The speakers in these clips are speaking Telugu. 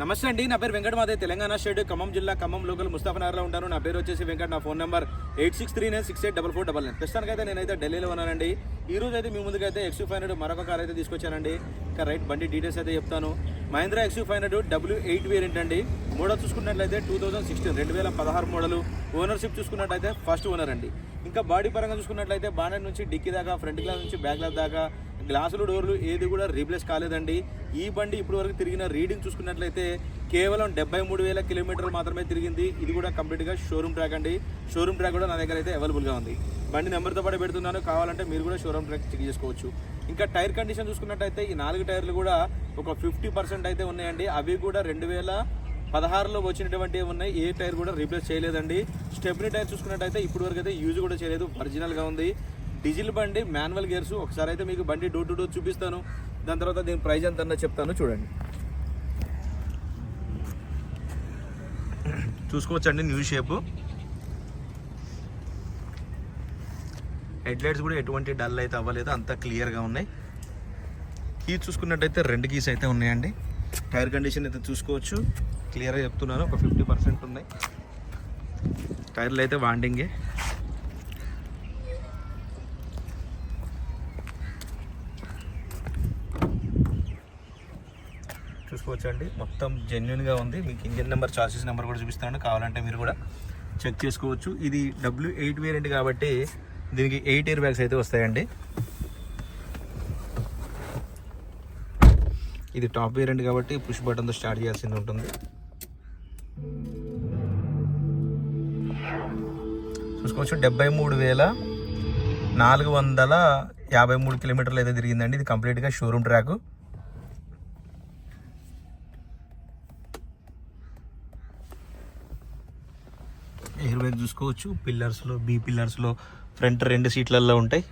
నమస్తే అండి నా పేరు వెంకట మాదే తెలంగాణ స్టేట్ ఖమ్మం జిల్లా ఖమ్మం లోకల్ ముస్తాఫనగర్లో ఉంటాను నా పేరు వచ్చేసి వెంకట నా phone number eight six three nine six eight double four double nine. ప్రస్తుతానికైతే నేనైతే ఢిల్లీలో ఉన్నానండి. ఈ రోజు అయితే మీ ముందుకైతే ఎక్స్ ఫైవ్ హండ్రెడ్ మరొక కార్ అయితే తీసుకొచ్చానండి. ఇంకా రైట్ బండి డీటెయిల్స్ అయితే చెప్తాను. Mahindra X five hundred W eight variant అండి. మోడల్ చూసుకున్నట్లయితే టూ థౌసండ్ సిక్స్టీన్ రెండు వేల పదహారు మోడల్. ఓనర్షిప్ చూసుకున్నట్లయితే ఫస్ట్ ఓనర్ అండి. ఇంకా బాడీ పరంగా చూసుకున్నట్లయితే బానెట్ నుంచి డిక్కీ దాకా ఫ్రంట్ గ్లాస్ నుంచి బ్యాక్ గ్లాస్ దాకా గ్లాసులు డోర్లు ఏది కూడా రీప్లేస్ కాలేదండి. ఈ బండి ఇప్పటి వరకు తిరిగిన రీడింగ్ చూసుకున్నట్లయితే కేవలం డెబ్బై మూడు వేల కిలోమీటర్లు మాత్రమే తిరిగింది. ఇది కూడా కంప్లీట్గా షోరూమ్ ట్రాక్ అండి. షోరూమ్ ట్రాక్ కూడా నా దగ్గర అయితే అవైలబుల్గా ఉంది. బండి నెంబర్తో పాటు పెడుతున్నాను. కావాలంటే మీరు కూడా షోరూమ్ ట్రాక్ చెక్ చేసుకోవచ్చు. ఇంకా టైర్ కండిషన్ చూసుకున్నట్టయితే ఈ నాలుగు టైర్లు కూడా ఒక ఫిఫ్టీ పర్సెంట్ అయితే ఉన్నాయండి. అవి కూడా రెండు వేల పదహారులో వచ్చినటువంటి ఉన్నాయి. ఏ టైర్ కూడా రీప్లేస్ చేయలేదండి. స్టెప్నీ టైర్ చూసుకున్నట్టయితే ఇప్పటి వరకు అయితే యూజ్ కూడా చేయలేదు. ఒరిజినల్గా ఉంది. డీజిల్ బండి మాన్యువల్ గేర్స్ ఒకసారి అయితే మీకు బండి డోర్ టు డోర్ చూపిస్తాను. దాని తర్వాత దీని ప్రైజ్ ఎంత చెప్తాను చూడండి. చూసుకోవచ్చండి న్యూ షేప్. హెడ్ లైట్స్ కూడా ఎటువంటి డల్ అయితే అవ్వలేదు అంతా క్లియర్గా ఉన్నాయి. కీస్ చూసుకున్నట్టయితే రెండు కీస్ అయితే ఉన్నాయండి. టైర్ కండిషన్ అయితే చూసుకోవచ్చు. క్లియర్గా చెప్తున్నాను ఒక ఫిఫ్టీ పర్సెంట్ ఉన్నాయి. టైర్లు అయితే వాండింగే. చూసుకోవచ్చండి మొత్తం జెన్యున్గా ఉంది. మీకు ఇంజిన్ నెంబర్ చార్జెస్ నెంబర్ కూడా చూపిస్తాను. కావాలంటే మీరు కూడా చెక్ చేసుకోవచ్చు. ఇది డబ్ల్యూ ఎయిట్ వేరియంట్ కాబట్టి దీనికి ఎయిట్ ఇయర్ బ్యాగ్స్ అయితే వస్తాయండి. ఇది టాప్ వేరియంట్ కాబట్టి పుష్ బటన్తో స్టార్ట్ చేయాల్సింది ఉంటుంది. చూసుకోవచ్చు. డెబ్బై మూడు వేల నాలుగు వందల యాభై మూడు కిలోమీటర్లు అయితే తిరిగిందండి. ఇది కంప్లీట్గా షోరూమ్ ట్రాక్ ఎయిర్ బ్యాగ్ చూసుకోవచ్చు. పిల్లర్స్లో బీ పిల్లర్స్లో ఫ్రంట్ రెండు సీట్లలో ఉంటాయి.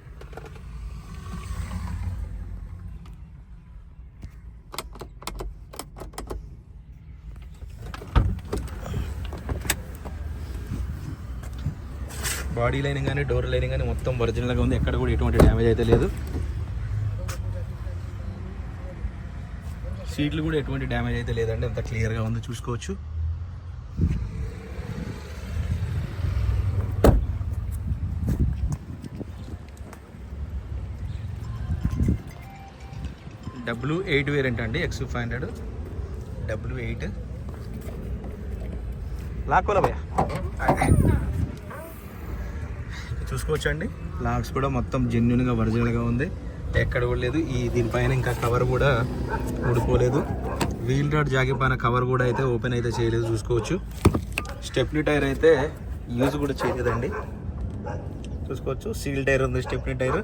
బాడీ లైన్ కానీ డోర్ లైన్ కానీ మొత్తం ఒరిజినల్గా ఉంది. ఎక్కడ కూడా ఎటువంటి డ్యామేజ్ అయితే లేదు. సీట్లు కూడా ఎటువంటి డ్యామేజ్ అయితే లేదండి. అంత క్లియర్గా ఉంది. చూసుకోవచ్చు. డబ్ల్యూ ఎయిట్ వేరియంట్ అండి X five hundred. W eight. లాక్కోలే భయ్యా. చూసుకోవచ్చండి. లాక్స్ కూడా మొత్తం జెన్యున్గా ఒరిజినల్గా ఉంది. ఎక్కడ కూడా లేదు. ఈ దీనిపైన ఇంకా కవర్ కూడా ఊడిపోలేదు. వీల్ రాడ్ జాగిపోయిన కవర్ కూడా అయితే ఓపెన్ అయితే చేయలేదు చూసుకోవచ్చు. స్టెప్నీ టైర్ అయితే యూజ్ కూడా చేయలేదండి. చూసుకోవచ్చు. సీల్ టైర్ ఉంది స్టెప్నీ టైర్.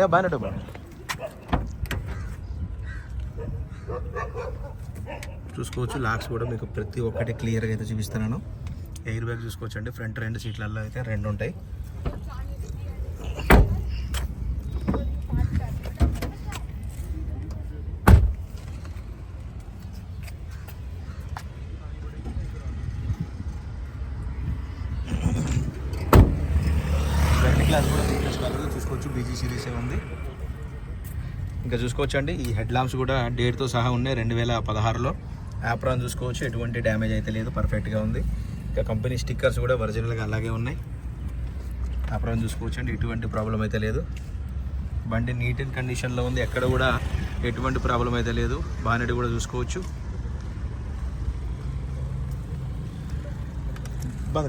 భయ బాగానే భయ చూసుకోవచ్చు లాక్స్ కూడా మీకు ప్రతి ఒక్కటి క్లియర్గా అయితే చూపిస్తున్నాను. ఎయిర్ బ్యాగ్ చూసుకోవచ్చు అండి ఫ్రంట్ రెండు సీట్లలో అయితే రెండు ఉంటాయి. ఫ్రంట్ క్లాస్ కూడా చూసుకోవచ్చు బీజీ సిరీస్ ఉంది. ఇంకా చూసుకోవచ్చండి ఈ హెడ్ లాంప్స్ కూడా డేట్తో సహా ఉన్నాయి రెండు వేల పదహారులో. యాప్రాన్ చూసుకోవచ్చు ఎటువంటి డ్యామేజ్ అయితే లేదు పర్ఫెక్ట్గా ఉంది. ఇంకా కంపెనీ స్టిక్కర్స్ కూడా ఒరిజినల్గా అలాగే ఉన్నాయి. యాప్రాన్ చూసుకోవచ్చండి ఎటువంటి ప్రాబ్లం అయితే లేదు. బండి నీట్ అండ్ కండిషన్లో ఉంది ఎక్కడ కూడా ఎటువంటి ప్రాబ్లం అయితే లేదు. బానెట్ కూడా చూసుకోవచ్చు. బాగా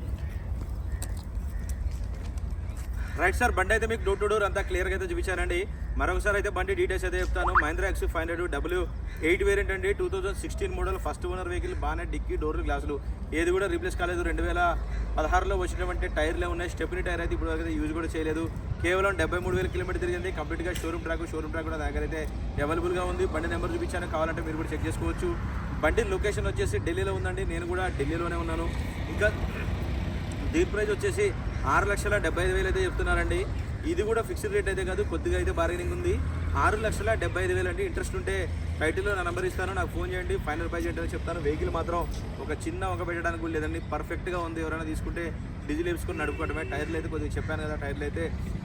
రైట్ సార్ బండి అయితే మీకు డోర్ టు డోర్ అంతా క్లియర్గా అయితే చూపించారండి. మరొకసారి అయితే బండి డీటెయిల్స్ అయితే చెప్తాను. Mahindra X five hundred W eight variant అండి. Two thousand sixteen model first owner vehicle బాగానే డిక్కీ డోర్ గ్లాసులు. ఏది కూడా రీప్లేస్ కాలేదు. రెండు వేల పదహారులో వచ్చినటువంటి టైర్లే ఉన్నాయి. స్టెప్ని టైర్ అయితే ఇప్పుడు అయితే యూజ్ కూడా చేయలేదు. కేవలం డెబ్బై మూడు వేల కిలోమీటర్ తిరిగింది. కంప్లీట్గా షోరూమ్ ట్రాక్ షోరూమ్ ట్రాక్ కూడా దగ్గర అయితే అవైలబుల్గా ఉంది. బండి నెంబర్ చూపించాను. కావాలంటే మీరు కూడా చెక్ చేసుకోవచ్చు. బండి లొకేషన్ వచ్చేసి ఢిల్లీలో ఉందండి. నేను కూడా ఢిల్లీలోనే ఉన్నాను. ఇంకా దీని ప్రైస్ వచ్చేసి ఆరు లక్షల డెబ్బై ఐదు వేలు అయితే చెప్తున్నారండి. ఇది కూడా ఫిక్స్డ్ రేట్ అయితే కాదు కొద్దిగా అయితే బార్గెనింగ్ ఉంది. ఆరు లక్షల డెబ్బై ఐదు వేలు అండి ఇంట్రెస్ట్ ఉంటే టైటిల్లో నా నెంబర్ ఇస్తాను నాకు ఫోన్ చేయండి ఫైనల్ ప్రైజ్ ఏంటో చెప్తాను. వెహికల్ మాత్రం ఒక చిన్న ఒక పెట్టడానికి కూడా లేదండి. పర్ఫెక్ట్గా ఉంది. ఎవరైనా తీసుకుంటే డీజిల్ వేసుకొని నడుపుకోవడమే టైర్లు అయితే కొద్దిగా చెప్పాను కదా టైర్లు అయితే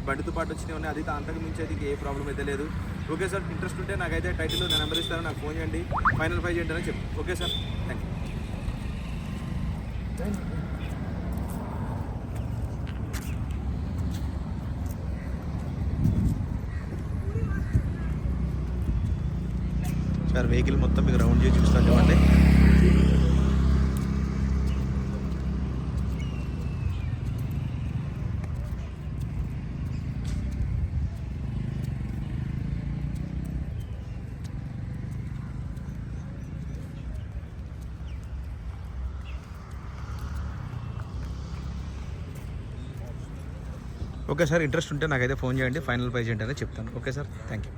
బండితో పాటు వచ్చినాయి ఉన్నాయి. అది అంతకు మించి అయితే ఏ ప్రాబ్లం అయితే లేదు. ఓకే సార్ ఇంట్రెస్ట్ ఉంటే నాకైతే టైటిల్లో నా నెంబర్ ఇస్తాను నాకు ఫోన్ చేయండి. ఫైనల్ ప్రైజ్ ఏంటో చెప్పి okay sir thank you sir vehicle మొత్తం మీకు రౌండ్ చేసి చూస్తాను చూడండి. ఓకే సార్ ఇంట్రెస్ట్ ఉంటే నాకైతే ఫోన్ చేయండి ఫైనల్ ప్రైజ్ ఏంటనే చెప్తాను. Okay sir thank you